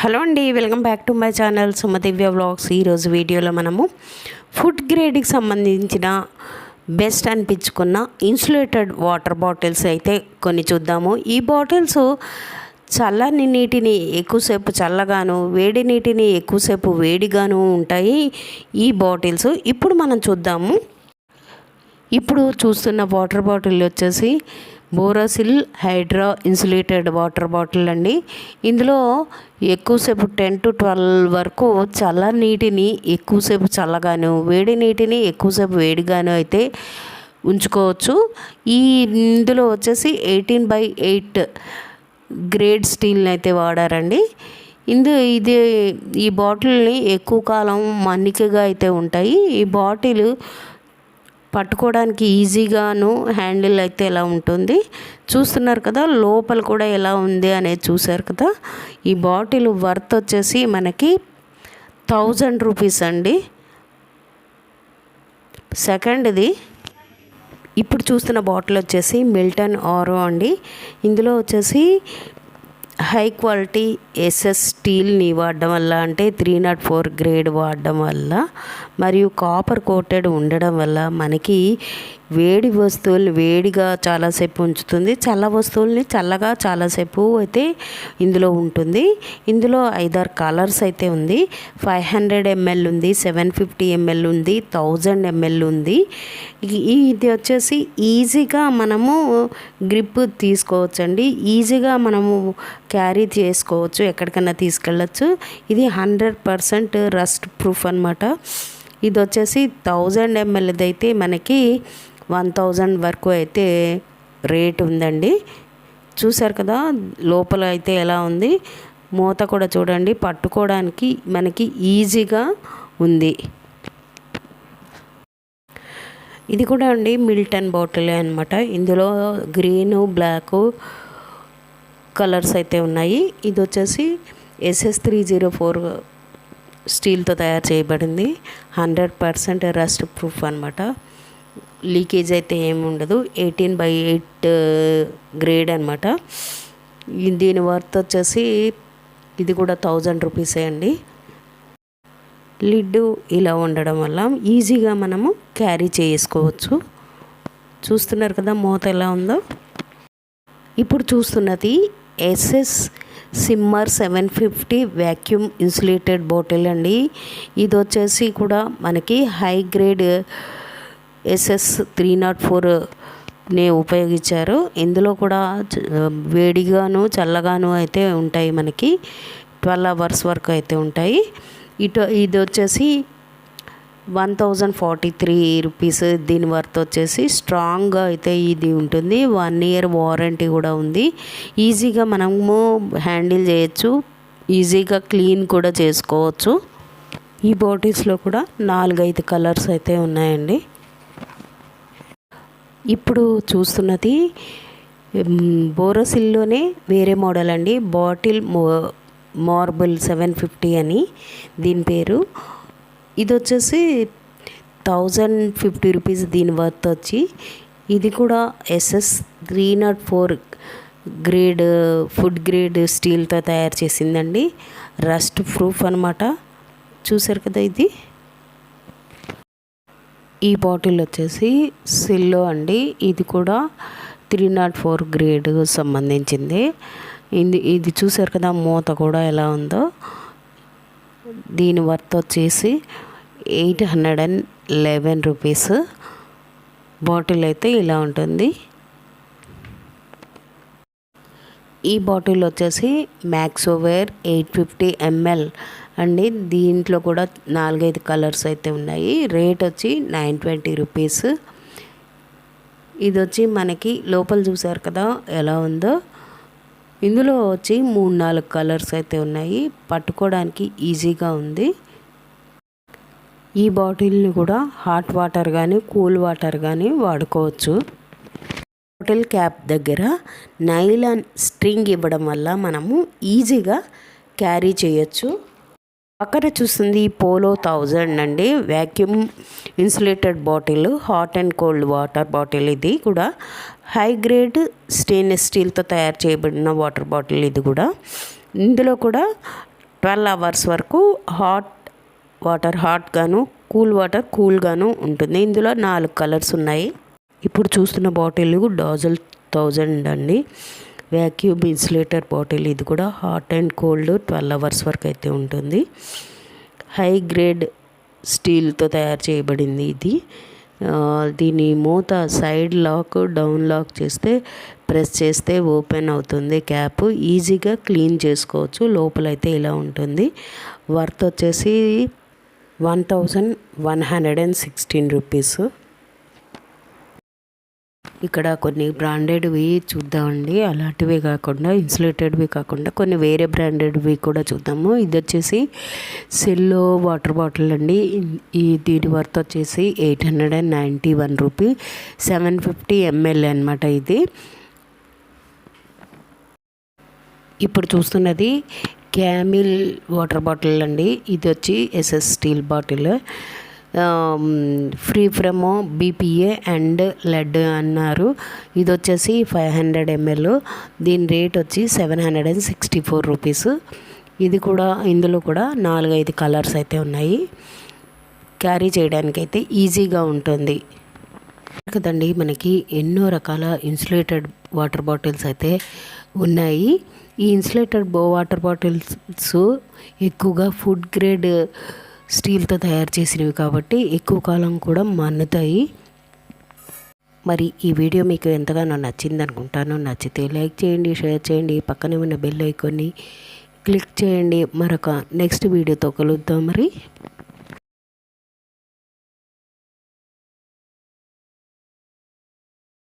Hello అండి welcome back to my channel Sumadivya vlogs. ఈరోజు వీడియోలో మనము ఫుడ్ గ్రేడ్కి సంబంధించిన బెస్ట్ అనిపించుకున్న ఇన్సులేటెడ్ వాటర్ బాటిల్స్ అయితే కొన్ని చూద్దాము. ఈ బాటిల్స్ చల్లని నీటిని ఎక్కువసేపు చల్లగాను వేడి నీటిని ఎక్కువసేపు వేడిగాను ఉంటాయి ఈ బాటిల్స్. ఇప్పుడు మనం చూద్దాము. ఇప్పుడు చూస్తున్న వాటర్ బాటిల్ వచ్చేసి Borosil hydra insulated water bottle అండి. ఇందులో ఎక్కువసేపు టెన్ టు ట్వెల్వ్ వరకు చల్ల నీటిని ఎక్కువసేపు చల్లగాను వేడి నీటిని ఎక్కువసేపు వేడిగాను అయితే ఉంచుకోవచ్చు. ఈ ఇందులో వచ్చేసి ఎయిటీన్ బై ఎయిట్ గ్రేడ్ స్టీల్ని అయితే వాడారండి. ఇందు ఇది ఈ బాటిల్ని ఎక్కువ కాలం మన్నికగా అయితే ఉంటాయి. ఈ బాటిల్ పట్టుకోవడానికి ఈజీగాను హ్యాండిల్ అయితే ఎలా ఉంటుంది? చూస్తున్నారు కదా లోపల కూడా ఎలా ఉంది అనేది చూసారు కదా. ఈ బాటిల్ వర్త్ వచ్చేసి మనకి థౌజండ్ రూపీస్ అండి. సెకండ్ది ఇప్పుడు చూస్తున్న బాటిల్ వచ్చేసి మిల్టన్ ఆరో అండి. ఇందులో వచ్చేసి హై క్వాలిటీ ఎస్ఎస్ స్టీల్ని వాడడం వల్ల అంటే త్రీ నాట్ ఫోర్ గ్రేడ్ వాడడం వల్ల మరియు కాపర్ కోటెడ్ ఉండడం వల్ల మనకి వేడి వస్తువులు వేడిగా చాలాసేపు ఉంచుతుంది. చల్ల వస్తువుల్ని చల్లగా చాలాసేపు అయితే ఇందులో ఉంటుంది. ఇందులో ఐదారు కలర్స్ అయితే ఉంది. ఫైవ్ హండ్రెడ్ ఎంఎల్ ఉంది సెవెన్ ఫిఫ్టీ ఎంఎల్ ఉంది థౌజండ్ ఎంఎల్ ఉంది. ఇది వచ్చేసి ఈజీగా మనము గ్రిప్ తీసుకోవచ్చండి. ఈజీగా మనము క్యారీ చేసుకోవచ్చు ఎక్కడికైనా తీసుకెళ్ళచ్చు. ఇది హండ్రెడ్ పర్సెంట్ రస్ట్ ప్రూఫ్ అనమాట ఇది వచ్చేసి థౌజండ్ ఎంఎల్ది అయితే మనకి వన్ థౌజండ్ వరకు అయితే రేట్ ఉందండి. చూసారు కదా లోపల అయితే ఎలా ఉంది. మూత కూడా చూడండి పట్టుకోవడానికి మనకి ఈజీగా ఉంది. ఇది కూడా అండి మిల్టన్ బాటిల్ అనమాట ఇందులో గ్రీను బ్లాకు కలర్స్ అయితే ఉన్నాయి. ఇది వచ్చేసి ఎస్ఎస్ త్రీ జీరో ఫోర్ స్టీల్తో తయారు చేయబడింది. హండ్రెడ్ పర్సెంట్ రస్ట్ ప్రూఫ్ అనమాట లీకేజ్ అయితే ఏమి ఉండదు. ఎయిటీన్ బై ఎయిట్ గ్రేడ్ అనమాట దీని వర్త్ వచ్చేసి ఇది కూడా థౌజండ్ రూపీసే అండి. లిడ్డు ఇలా ఉండడం వల్ల ఈజీగా మనము క్యారీ చేసుకోవచ్చు. చూస్తున్నారు కదా మూత ఎలా ఉందో? ఇప్పుడు చూస్తున్నది SS simmer seven fifty vacuum insulated bottle అండి. ఇది వచ్చేసి కూడా మనకి high grade SS three naught four నే ఉపయోగించారు. ఇందులో కూడా వేడిగాను చల్లగాను అయితే ఉంటాయి మనకి. ట్వెల్వ్ అవర్స్ వరకు అయితే ఉంటాయి. ఇటు ఇది వచ్చేసి one thousand forty three rupees దీని వర్త్ వచ్చేసి స్ట్రాంగ్గా అయితే ఇది ఉంటుంది. వన్ ఇయర్ వారంటీ కూడా ఉంది. ఈజీగా మనము హ్యాండిల్ చేయొచ్చు. ఈజీగా క్లీన్ కూడా చేసుకోవచ్చు. ఈ బాటిల్స్లో కూడా నాలుగైదు కలర్స్ అయితే ఉన్నాయండి. ఇప్పుడు చూస్తున్నది బోరోసిల్లోనే వేరే మోడల్ అండి. బాటిల్ మో మార్బుల్ సెవెన్ ఫిఫ్టీ అని దీని పేరు. ఇది వచ్చేసి థౌజండ్ ఫిఫ్టీ రూపీస్ దీని వర్త్ వచ్చి ఇది కూడా SS three naught four grade food grade స్టీల్తో తయారు చేసిందండి. రస్ట్ ప్రూఫ్ అనమాట చూసారు కదా ఇది? ఈ బాటిల్ వచ్చేసి సిల్లో అండి. ఇది కూడా త్రీ నాట్ ఫోర్ గ్రేడ్ సంబంధించింది. ఇది ఇది చూసారు కదా మూత కూడా ఎలా ఉందో. దీని వర్త్ వచ్చేసి eight hundred and eleven rupees. Bottle అయితే ఇలా ఉంటుంది. ఈ బాటిల్ వచ్చేసి మ్యాక్సోవేర్ ఎయిట్ ఫిఫ్టీ ఎంఎల్ అండి దీంట్లో కూడా నాలుగైదు కలర్స్ అయితే ఉన్నాయి. రేట్ వచ్చి నైన్ ట్వంటీ రూపీస్. ఇది వచ్చి మనకి లోపల చూసారు కదా ఎలా ఉందో. ఇందులో వచ్చి మూడు నాలుగు కలర్స్ అయితే ఉన్నాయి. పట్టుకోవడానికి ఈజీగా ఉంది. ఈ బాటిల్ని కూడా హాట్ వాటర్ కానీ కూల్ వాటర్ కానీ వాడుకోవచ్చు. బాటిల్ క్యాప్ దగ్గర నైలాన్ స్ట్రింగ్ ఇవ్వడం వల్ల మనము ఈజీగా క్యారీ చేయొచ్చు. పక్కన చూస్తుంది పోలో థౌజండ్ అండి. Vacuum insulated bottle hot and cold water bottle ఇది కూడా. హై గ్రేడ్ స్టెయిన్లెస్ స్టీల్తో తయారు చేయబడిన వాటర్ బాటిల్ ఇది కూడా. ఇందులో కూడా ట్వెల్వ్ అవర్స్ వరకు హాట్ వాటర్ హాట్గాను కూల్ వాటర్ కూల్గాను ఉంటుంది. ఇందులో నాలుగు కలర్స్ ఉన్నాయి. ఇప్పుడు చూస్తున్న బాటిల్ డాజల్ థౌజండ్ అండి. వ్యాక్యూమ్ ఇన్సులేటర్ బాటిల్ ఇది కూడా hot and cold twelve hours వరకు అయితే ఉంటుంది. హై గ్రేడ్ స్టీల్తో తయారు చేయబడింది ఇది. దీని మూత సైడ్ లాక్ డౌన్ లాక్ చేస్తే ప్రెస్ చేస్తే ఓపెన్ అవుతుంది క్యాప్ ఈజీగా క్లీన్ చేసుకోవచ్చు. లోపలైతే ఇలా ఉంటుంది. వర్త్ వచ్చేసి one thousand one hundred and sixteen rupees ఇక్కడ కొన్ని బ్రాండెడ్వి చూద్దామండి. అలాంటివి కాకుండా ఇన్సులేటెడ్వి కాకుండా కొన్ని వేరే బ్రాండెడ్వి కూడా చూద్దాము. ఇది వచ్చేసి సెల్లో వాటర్ బాటిల్ అండి. ఈ దీని వర్త్ వచ్చేసి eight hundred and ninety one rupee seven fifty ML అనమాట ఇది. ఇప్పుడు చూస్తున్నది క్యామిల్ వాటర్ బాటిల్ అండి. ఇది వచ్చి SS steel bottle free from BPA and lead అన్నారు. ఇది వచ్చేసి ఫైవ్ హండ్రెడ్ ఎంఎల్ దీని రేట్ వచ్చి seven hundred and sixty four rupees ఇది కూడా ఇందులో కూడా నాలుగైదు కలర్స్ అయితే ఉన్నాయి. క్యారీ చేయడానికి అయితే ఈజీగా ఉంటుంది. కదండి మనకి ఎన్నో రకాల ఇన్సులేటెడ్ వాటర్ బాటిల్స్ అయితే ఉన్నాయి. ఈ ఇన్సులేటెడ్ బో వాటర్ బాటిల్స్ ఎక్కువగా ఫుడ్ గ్రేడ్ స్టీల్తో తయారు చేసినవి కాబట్టి ఎక్కువ కాలం కూడా మన్నుతాయి. మరి ఈ వీడియో మీకు ఎంతగానో నచ్చింది అనుకుంటాను. నచ్చితే లైక్ చేయండి షేర్ చేయండి. పక్కనే ఉన్న బెల్ ఐకాన్ని క్లిక్ చేయండి. మరొక నెక్స్ట్ వీడియోతో కలుద్దాం మరి.